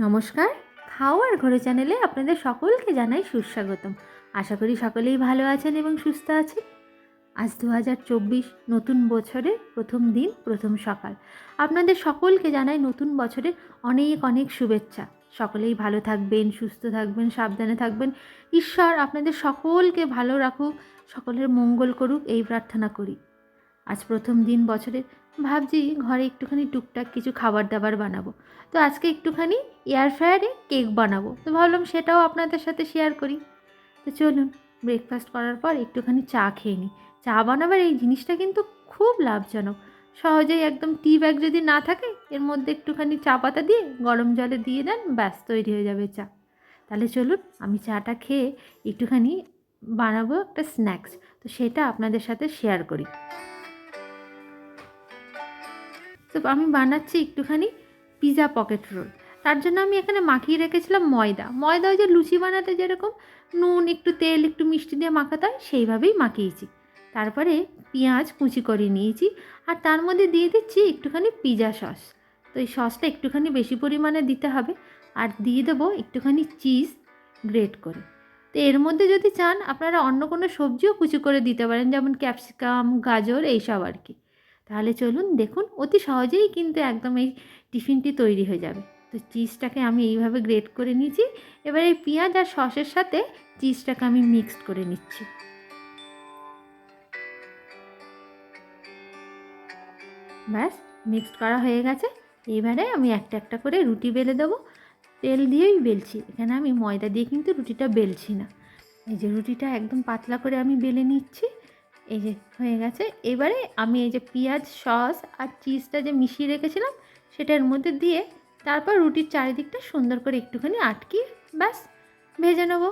নমস্কার। খাওয়ার ঘরে চ্যানেলে আপনাদের সকলকে জানাই সুস্বাগতম। আশা করি সকলেই ভালো আছেন এবং সুস্থ আছেন। আজ দু হাজার চব্বিশ নতুন বছরের প্রথম দিন, প্রথম সকাল। আপনাদের সকলকে জানাই নতুন বছরের অনেক অনেক শুভেচ্ছা। সকলেই ভালো থাকবেন, সুস্থ থাকবেন, সাবধানে থাকবেন। ঈশ্বর আপনাদের সকলকে ভালো রাখুক, সকলের মঙ্গল করুক, এই প্রার্থনা করি। আজ প্রথম দিন বছরের ভাবছি ঘরে একটুখানি টুকটাক কিছু খাবার দাবার বানাবো। তো আজকে একটুখানি এয়ার ফ্রায়ারে কেক বানাবো। তো ভাবলাম সেটাও আপনাদের সাথে শেয়ার করি। তো চলুন ব্রেকফাস্ট করার পর একটুখানি চা খেয়ে নিই। চা বানাবার এই জিনিসটা কিন্তু খুব লাভজনক। সহজেই একদম টি ব্যাগ যদি না থাকে, এর মধ্যে একটুখানি চা পাতা দিয়ে গরম জলে দিয়ে দেন, ব্যাস, তৈরি হয়ে যাবে চা। তাহলে চলুন, আমি চাটা খেয়ে একটুখানি বানাবো একটা স্ন্যাক্স তো সেটা আপনাদের সাথে শেয়ার করি। তো আমি বানাচ্ছি একটুখানি পিজা পকেট রোল তার জন্য আমি এখানে মাখিয়ে রেখেছিলাম ময়দা। ময়দা ওই যে লুচি বানাতে যেরকম নুন, একটু তেল, একটু মিষ্টি দিয়ে মাখাতে হয়, সেইভাবেই মাখিয়েছি। তারপরে পেঁয়াজ কুচি করে নিয়েছি আর তার মধ্যে দিয়ে দিচ্ছি একটুখানি পিৎজা সস তো এই সসটা একটুখানি বেশি পরিমাণে দিতে হবে আর দিয়ে দেবো একটুখানি চিজ গ্রেট করে। তো এর মধ্যে যদি চান আপনারা অন্য কোনো সবজিও কুচি করে দিতে পারেন, যেমন ক্যাপসিকাম গাজর, এইসব আর কি। তাহলে চলুন দেখুন, অতি সহজেই কিন্তু একদম এই টিফিনটি তৈরি হয়ে যাবে। তো চিজটাকে আমি এইভাবে গ্রেট করে নিয়েছি। এবার এই পেঁয়াজ আর সসের সাথে চিজটাকে আমি মিক্সড করে নিচ্ছি। ব্যাস, মিক্সড করা হয়ে গেছে। এইবারে আমি একটা একটা করে রুটি বেলে দেবো। তেল দিয়েই বেলছি। এখানে আমি ময়দা দিয়ে কিন্তু রুটিটা বেলছি না। এই যে রুটিটা একদম পাতলা করে আমি বেলে নিচ্ছি। এই যে হয়ে গেছে। এবারে আমি এই যে পেঁয়াজ, সস আর চিজটা যে মিশিয়ে রেখেছিলাম, সেটার মধ্যে দিয়ে তারপর রুটির চারিদিকটা সুন্দর করে একটুখানি আটকিয়ে ব্যাস ভেজে নেব।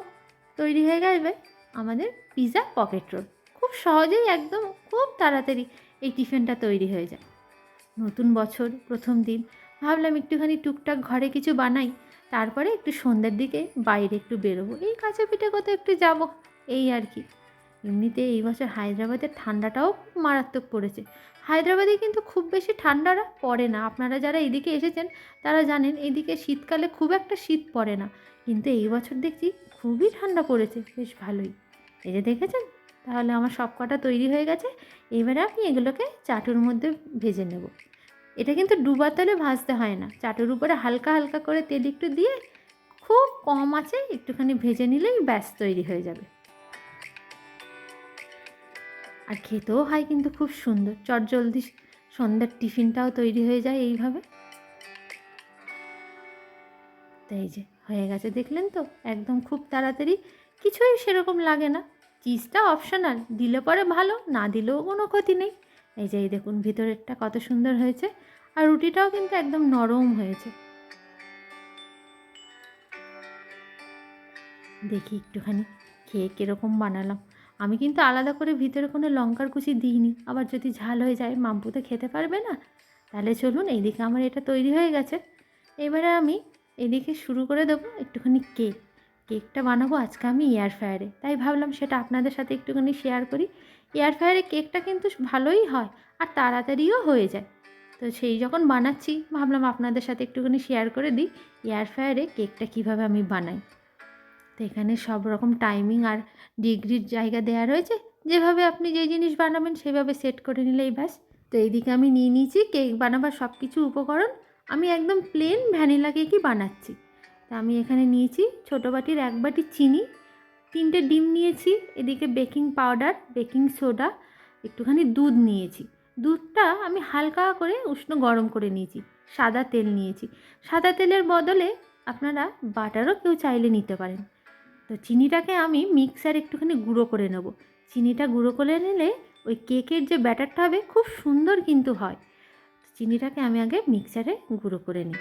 তৈরি হয়ে যাবে আমাদের পিৎজা পকেট রোল খুব সহজেই একদম খুব তাড়াতাড়ি এই টিফিনটা তৈরি হয়ে যায়। নতুন বছর, প্রথম দিন, ভাবলাম একটুখানি টুকটাক ঘরে কিছু বানাই, তারপরে একটু সন্ধ্যার দিকে বাইরে একটু বেরোবো। এই কাঁচা পিঠে কোথাও একটু যাব, এই আর কি। এমনিতে এই বছর হায়দ্রাবাদের ঠান্ডাটাও মারাত্মক পড়েছে। হায়দ্রাবাদে কিন্তু খুব বেশি ঠান্ডাটা পড়ে না। আপনারা যারা এদিকে এসেছেন, তারা জানেন এদিকে শীতকালে খুব একটা শীত পড়ে না। কিন্তু এই বছর দেখছি খুবই ঠান্ডা পড়েছে। বেশ ভালোই। এই যে দেখেছেন? তাহলে আমার সব কটা তৈরি হয়ে গেছে। এবারে আমি এগুলোকে চাটুর মধ্যে ভেজে নেব। এটা কিন্তু ডুবা তেলে ভাজতে হয় না। চাটুর উপরে হালকা হালকা করে তেল একটু দিয়ে খুব কম আছে, একটুখানি ভেজে নিলেই ব্যাস তৈরি হয়ে যাবে। আর খেতেও হয় কিন্তু খুব সুন্দর। চটজলদি সন্ধ্যার টিফিনটাও তৈরি হয়ে যায় এইভাবে। তাই যে, হয়ে গেছে দেখলেন তো? একদম খুব তাড়াতাড়ি। কিছুই সেরকম লাগে না। চিজটা অপশনাল দিলে পরে ভালো, না দিলেও কোনো ক্ষতি নেই। এই যে, এই দেখুন ভিতরেরটা কত সুন্দর হয়েছে। আর রুটিটাও কিন্তু একদম নরম হয়েছে। দেখি একটুখানি খেয়ে কীরকম বানালাম। আমি কিন্তু আলাদা করে ভিতরে কোনো লঙ্কার কুচি দিইনি। আবার যদি ঝাল হয়ে যায়, মাম্পু তো খেতে পারবে না। তাহলে চলুন, এইদিকে আমার এটা তৈরি হয়ে গেছে। এবারে আমি এদিকে শুরু করে দেবো একটুখানি কেক। কেকটা বানাবো আজকে আমি এয়ার ফ্রায়ারে তাই ভাবলাম সেটা আপনাদের সাথে একটুখানি শেয়ার করি। এয়ার ফ্রায়ারে কেকটা কিন্তু ভালোই হয় আর তাড়াতাড়িও হয়ে যায়। তো সেই যখন বানাচ্ছি, ভাবলাম আপনাদের সাথে একটুখানি শেয়ার করে দিই এয়ার ফ্রায়ারে কেকটা কীভাবে আমি বানাই। তো এখানে সব রকম টাইমিং আর ডিগ্রির জায়গা দেওয়া রয়েছে। যেভাবে আপনি যে জিনিস বানাবেন সেভাবে সেট করে নিলেই ব্যাস। তো এইদিকে আমি নিয়ে নিয়েছি, কেক বানাবার সব কিছু উপকরণ। আমি একদম প্লেন ভ্যানিলা কেকই বানাচ্ছি। তা আমি এখানে নিয়েছি ছোটো বাটির এক বাটি চিনি, তিনটে ডিম নিয়েছি, এদিকে বেকিং পাউডার বেকিং সোডা একটুখানি দুধ নিয়েছি। দুধটা আমি হালকা করে উষ্ণ গরম করে নিয়েছি, সাদা তেল নিয়েছি। সাদা তেলের বদলে আপনারা বাটারও কেউ চাইলে নিতে পারেন। তো চিনিটাকে আমি মিক্সার একটুখানি গুঁড়ো করে নেব। চিনিটা গুঁড়ো করে নিলে ওই কেকের যে ব্যাটারটা হবে খুব সুন্দর কিন্তু হয়। চিনিটাকে আমি আগে মিক্সারে গুঁড়ো করে নিই।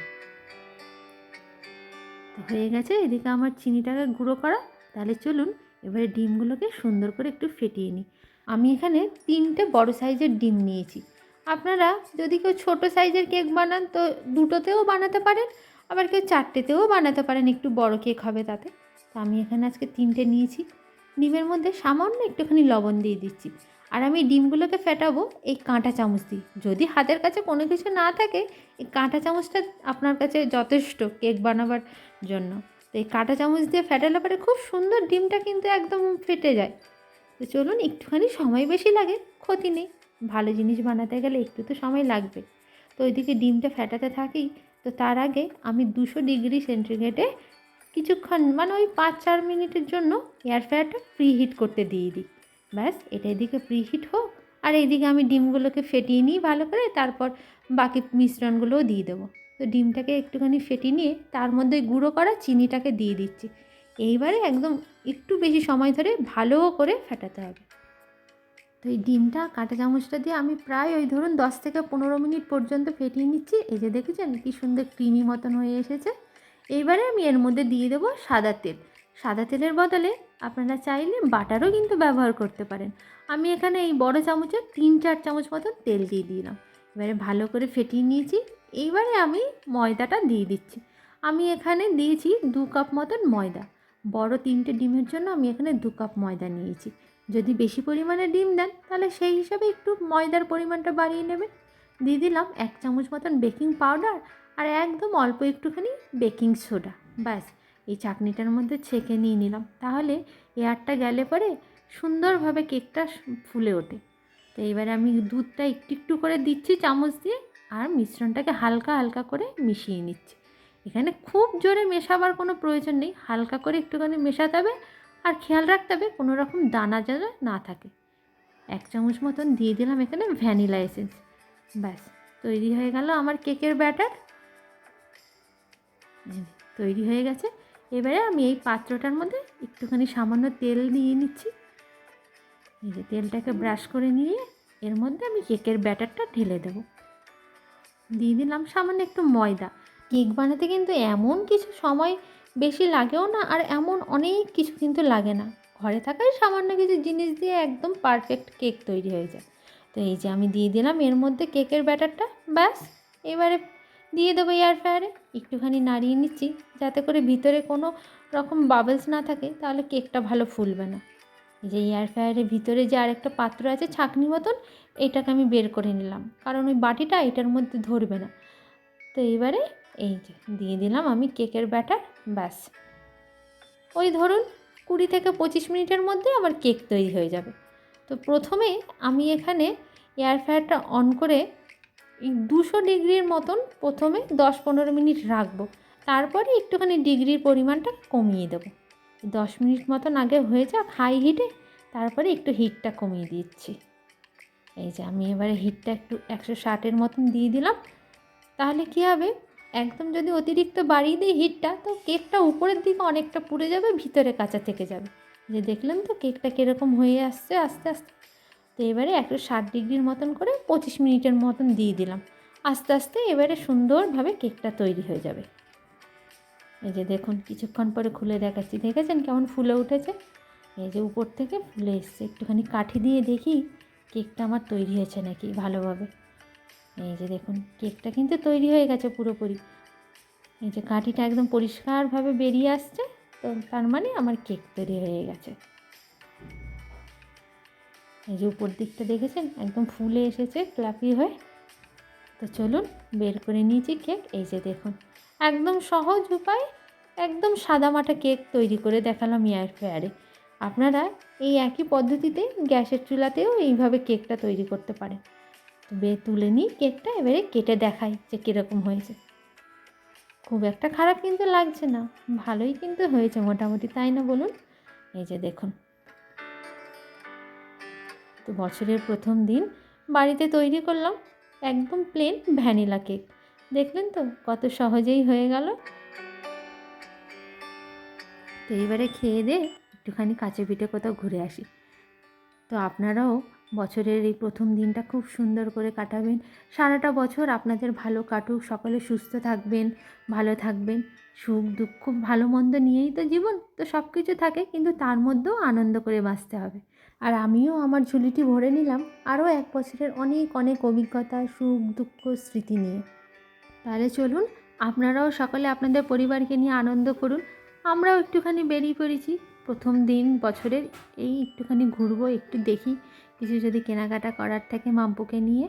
তো হয়ে গেছে, এদিকে আমার চিনিটাকে গুঁড়ো করা। তাহলে চলুন এবারে ডিমগুলোকে সুন্দর করে একটু ফেটিয়ে নিই। আমি এখানে তিনটে বড় সাইজের ডিম নিয়েছি। আপনারা যদি কেউ ছোটো সাইজের কেক বানান, তো দুটোতেও বানাতে পারেন, আবার কেউ চারটেতেও বানাতে পারেন, একটু বড় কেক হবে তাতে। তো আমি এখানে আজকে তিনটে নিয়েছি। ডিমের মধ্যে সামান্য একটুখানি লবণ দিয়ে দিচ্ছি। আর আমি ডিমগুলোকে ফেটাবো এই কাঁটা চামচ দিয়ে। যদি হাতের কাছে কোনো কিছু না থাকে, এই কাঁটা চামচটা আপনার কাছে যথেষ্ট কেক বানাবার জন্য। তো এই কাঁটা চামচ দিয়ে ফেটালে পরে খুব সুন্দর ডিমটা কিন্তু একদম ফেটে যায়। তো চলুন একটুখানি সময় বেশি লাগে, ক্ষতি নেই। ভালো জিনিস বানাতে গেলে একটু তো সময় লাগবে। তো ওইদিকে ডিমটা ফেটাতে থাকি। তো তার আগে আমি দুশো ডিগ্রি সেন্টিগ্রেডে কিছুক্ষণ মানে ওই পাঁচ চার মিনিটের জন্য এয়ার ফ্রায়ারটা প্রি হিট করতে দিয়ে দিই। ব্যাস, এটা এদিকে প্রি হিট হোক, আর এইদিকে আমি ডিমগুলোকে ফেটিয়ে নিই ভালো করে, তারপর বাকি মিশ্রণগুলোও দিয়ে দেবো। তো ডিমটাকে একটুখানি ফেটিয়ে নিয়ে তার মধ্যে গুঁড়ো করা চিনিটাকে দিয়ে দিচ্ছি। এইবারে একদম একটু বেশি সময় ধরে ভালো করে ফেটাতে হবে। তো এই ডিমটা, কাঁটা চামচটা দিয়ে আমি প্রায় ওই ধরুন দশ থেকে পনেরো মিনিট পর্যন্ত ফেটিয়ে নিচ্ছি। এই যে দেখেছেন, কি সুন্দর ক্রিমি মতন হয়ে এসেছে। এইবারে আমি এর মধ্যে দিয়ে দেবো সাদা তেল। সাদা তেলের বদলে আপনারা চাইলে বাটারও কিন্তু ব্যবহার করতে পারেন। আমি এখানে এই বড় চামচে তিন চার চামচ মতন তেল দিয়ে দিলাম। এবারে ভালো করে ফেটিয়ে নিয়েছি। এইবারে আমি ময়দাটা দিয়ে দিচ্ছি। আমি এখানে দিয়েছি দু কাপ মতন ময়দা। বড় তিনটে ডিমের জন্য আমি এখানে দু কাপ ময়দা নিয়েছি। যদি বেশি পরিমাণে ডিম দেন, তাহলে সেই হিসাবে একটু ময়দার পরিমাণটা বাড়িয়ে নেবেন। দিয়ে দিলাম এক চামচ মতন বেকিং পাউডার আর একদম অল্প একটুখানি বেকিং সোডা। ব্যাস, এই চাটনিটার মধ্যে ছেঁকে নিয়ে নিলাম। তাহলে এয়ারটা গেলে পরে সুন্দরভাবে কেকটা ফুলে ওঠে। তো এইবারে আমি দুধটা একটু একটু করে দিচ্ছি চামচ দিয়ে আর মিশ্রণটাকে হালকা হালকা করে মিশিয়ে নিচ্ছি। এখানে খুব জোরে মেশাবার কোনো প্রয়োজন নেই। হালকা করে একটুখানি মেশাতে হবে আর খেয়াল রাখতে হবে কোনো রকম দানা যেন না থাকে। এক চামচ মতন দিয়ে দিলাম এখানে ভ্যানিলা এসেন্স। ব্যাস, তৈরি হয়ে গেল আমার কেকের ব্যাটার। তৈরি হয়ে গেছে। এবারে আমি এই পাত্রটার মধ্যে একটুখানি সামান্য তেল দিয়ে নিচ্ছি। এই যে তেলটাকে ব্রাশ করে নিয়ে এর মধ্যে আমি কেকের ব্যাটারটা ঢেলে দেবো। দিয়ে দিলাম সামান্য একটু ময়দা। কেক বানাতে কিন্তু এমন কিছু সময় বেশি লাগেও না আর এমন অনেক কিছু কিন্তু লাগে না। ঘরে থাকাই সামান্য কিছু জিনিস দিয়ে একদম পারফেক্ট কেক তৈরি হয়ে যায়। তো এই যে আমি দিয়ে দিলাম এর মধ্যে কেকের ব্যাটারটা, ব্যাস। এবারে দিয়ে দেবো এয়ার ফ্রায়ারে একটুখানি নাড়িয়ে নিচ্ছি। যাতে করে ভিতরে কোনো রকম বাবলস না থাকে, তাহলে কেকটা ভালো ফুলবে না। যে এয়ার ফ্রায়ারের ভিতরে যে আরেকটা পাত্র আছে, ছাঁকনি মতন, এটাকে আমি বের করে নিলাম। কারণ ওই বাটিটা এটার মধ্যে ধরবে না। তো এবারে এই যে, দিয়ে দিলাম আমি কেকের ব্যাটার ব্যাস। ওই ধরুন কুড়ি থেকে পঁচিশ মিনিটের মধ্যে আমার কেক তৈরি হয়ে যাবে। তো প্রথমে আমি এখানে এয়ার ফ্রায়ারটা অন করে দুশো ডিগ্রির মতন প্রথমে দশ পনেরো মিনিট রাখব। তারপরে একটুখানি ডিগ্রির পরিমাণটা কমিয়ে দেবো। দশ মিনিট মতন আগে হয়ে যাক হাই হিটে তারপরে একটু হিটটা কমিয়ে দিচ্ছি। এই যে আমি এবারে হিটটা একটু একশো ষাটের মতন দিয়ে দিলাম। তাহলে কী হবে? একদম যদি অতিরিক্ত বাড়িয়ে দিই হিটটা তো কেকটা উপরের দিকে অনেকটা পুড়ে যাবে, ভিতরে কাঁচা থেকে যাবে। যে দেখলেন তো কেকটা কীরকম হয়ে আসছে, আস্তে আস্তে। তো এবারে একশো ষাট ডিগ্রির মতন করে পঁচিশ মিনিটের মতন দিয়ে দিলাম। আস্তে আস্তে এবারে সুন্দরভাবে কেকটা তৈরি হয়ে যাবে। এই যে দেখুন, কিছুক্ষণ পরে খুলে দেখাচ্ছি। দেখেছেন কেমন ফুলে উঠেছে? এই যে উপর থেকে ফুলে এসছে। একটুখানি কাঠি দিয়ে দেখি কেকটা আমার তৈরি হয়েছে নাকি ভালোভাবে। এই যে দেখুন, কেকটা কিন্তু তৈরি হয়ে গেছে পুরোপুরি। এই যে কাঠিটা একদম পরিষ্কারভাবে বেরিয়ে আসছে, তো তার মানে আমার কেক তৈরি হয়ে গেছে। এই যে উপর দিকটা দেখেছেন? একদম ফুলে এসেছে ক্লাপি হয়ে। তো চলুন, বের করে নিয়েছি কেক এই যে দেখুন, একদম সহজ উপায়, একদম সাদামাটা কেক তৈরি করে দেখালাম এয়ার ফ্রায়ারে আপনারা এই একই পদ্ধতিতে গ্যাসের চুলাতেও এইভাবে কেকটা তৈরি করতে পারেন। বে, তুলে নিই কেকটা এবারে কেটে দেখাই যে কীরকম হয়েছে। খুব একটা খারাপ কিন্তু লাগছে না, ভালোই কিন্তু হয়েছে, মোটামুটি, তাই না বলুন? এই যে দেখুন তো বছরের প্রথম দিন বাড়িতে তৈরি করলাম একদম প্লেন ভ্যানিলা কেক দেখলেন তো কত সহজেই হয়ে গেল। তো এইবারে খেয়ে দে একটুখানি কাছে পিঠে কোথাও ঘুরে আসি। তো আপনারাও বছরের এই প্রথম দিনটা খুব সুন্দর করে কাটাবেন। সারাটা বছর আপনাদের ভালো কাটুক, সকলে সুস্থ থাকবেন, ভালো থাকবেন। সুখ, দুঃখ ভালো মন্দ নিয়েই তো জীবন, তো সব কিছু থাকে, কিন্তু তার মধ্যেও আনন্দ করে বাঁচতে হবে। আর আমিও আমার ঝুলিটি ভরে নিলাম আরও এক বছরের অনেক অনেক অভিজ্ঞতা, সুখ, দুঃখ, স্মৃতি নিয়ে। তাহলে চলুন, আপনারাও সকলে আপনাদের পরিবারকে নিয়ে আনন্দ করুন। আমরাও একটুখানি বেরিয়ে পড়েছি। প্রথম দিন বছরের এই একটুখানি ঘুরবো, একটু দেখি কিছু যদি কেনাকাটা করার থাকে মাম্পুকে নিয়ে।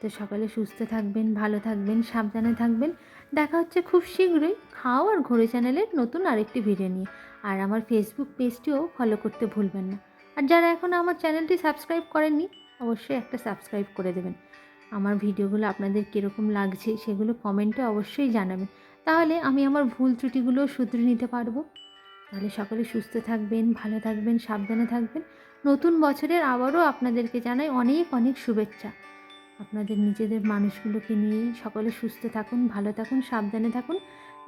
তো সকালে সুস্থ থাকবেন, ভালো থাকবেন, সাবধানে থাকবেন। দেখা হচ্ছে খুব শীঘ্রই খাও আর ঘোরে চ্যানেলের নতুন আরেকটি ভিডিও নিয়ে। আর আমার ফেসবুক পেজটিও ফলো করতে ভুলবেন না। আর যারা এখনও আমার চ্যানেলটি সাবস্ক্রাইব করেননি, অবশ্যই একটা সাবস্ক্রাইব করে দেবেন। আমার ভিডিওগুলো আপনাদের কীরকম লাগছে সেগুলো কমেন্টে অবশ্যই জানাবেন। তাহলে আমি আমার ভুল ত্রুটিগুলো শুধরে নিতে পারব। তাহলে সকলে সুস্থ থাকবেন, ভালো থাকবেন, সাবধানে থাকবেন। নতুন বছরের আবারও আপনাদেরকে জানাই অনেক অনেক শুভেচ্ছা। আপনাদের নিজেদের মানুষগুলোকে নিয়েই সকলে সুস্থ থাকুন, ভালো থাকুন, সাবধানে থাকুন।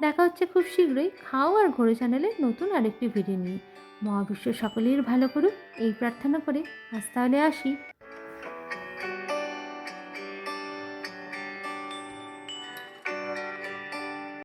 দেখা হচ্ছে খুব শীঘ্রই খাও আর ঘোরে চ্যানেলে নতুন আরেকটি ভিডিও নিয়ে। মহাবিশ্ব সকলের ভালো করুক, এই প্রার্থনা করে আজ তাহলে আসি।